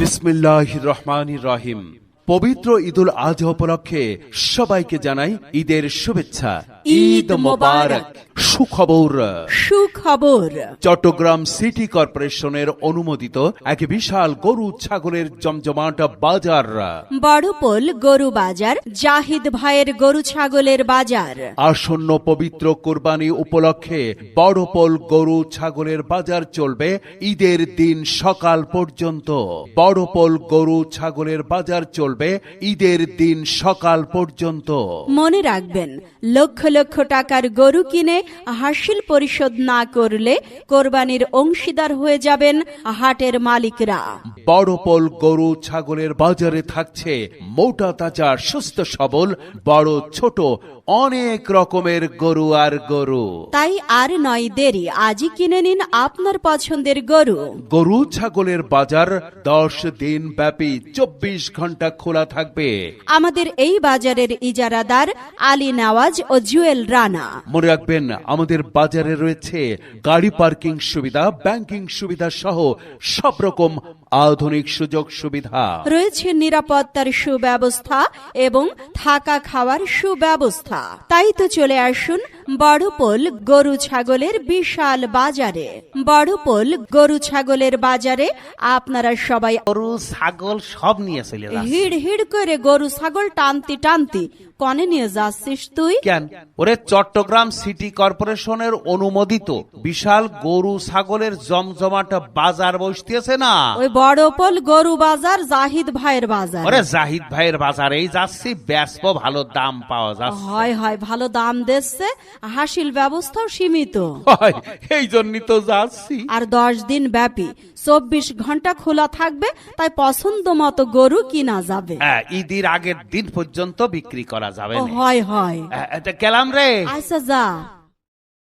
বিসমিল্লাহ রহমান রহিম পবিত্র ঈদুল আজহা উপলক্ষে সবাইকে জানাই ঈদের শুভেচ্ছা ঈদ মোবারক। সুখবর। সুখবর। চট্টগ্রাম সিটি কর্পোরেশনের অনুমোদিত এক বিশাল গরু ছাগলের জমজমাট বাজার। বড়পোল গরু বাজার জাহিদ ভাইয়ের গরু ছাগলের বাজার। আসন্ন পবিত্র কোরবানি উপলক্ষে বড়পোল গরু ছাগলের বাজার চলবে ঈদের দিন সকাল পর্যন্ত। বড়পোল গরু ছাগলের বাজার চলবে ঈদের দিন সকাল পর্যন্ত। মনে রাখবেন লক্ষ লক্ষ টাকার গরু কিনে হাসিল পরিশোধ না করলে কোরবানির অংশীদার হয়ে যাবেন হাটের মালিকরা। বড়পোল গরু ছাগলের বাজারে থাকছে মোটা তাজা সুস্থ সবল বড় ছোট অনেক রকমের গরু আর গরু। তাই আর নয় দেরি আজই কিনে নিন আপনার পছন্দের গরু। গরু ছাগলের বাজার দশ দিন ব্যাপী চব্বিশ ঘণ্টা খোলা থাকবে। আমাদের এই বাজারের ইজারাদার আলী নওয়াজ ও জুয়েল রানা। মনে রাখবেন আমাদের বাজারে রয়েছে গাড়ি পার্কিং সুবিধা ব্যাংকিং সুবিধা সহ সব রকম আধুনিক সুযোগ সুবিধা। রয়েছে নিরাপত্তার সুব্যবস্থা এবং থাকা খাওয়ার সুব্যবস্থা। তাই তো চলে আসুন বড়পোল গরু ছাগলের বিশাল বাজারে। বড়পোল গরু ছাগলের বাজারে আপনারা সবাই গরু ছাগল সব নিয়ে চলে হিড় হিড় করে গরু ছাগল টানতি টানতি। কনে নিয়ে যাচ্ছিস তুই? কেন? ওরে চট্টগ্রাম সিটি কর্পোরেশনের অনুমোদিত বিশাল গরু ছাগলের জমজমাট বাজার বসতেছে না? ওই বড়পোল গরু বাজার জাহিদ ভাইয়ের বাজার। ওরে জাহিদ ভাইয়ের বাজারেই যাচ্ছি ব্যস্ত ভালো দাম পাওয়া যাচ্ছে। হয় হয় ভালো দাম দিচ্ছে। হাসিল ব্যবস্থাও সীমিত। এই জন্যই তো যাচ্ছি। আর দশ দিন ব্যাপী চব্বিশ ঘণ্টা খোলা থাকবে তাই পছন্দ মতো গরু কিনা যাবে। হ্যাঁ, ঈদের আগের দিন পর্যন্ত বিক্রি করা যাবে। হয় হয়। হ্যাঁ, এটা কেলাম রে। আচ্ছা যা।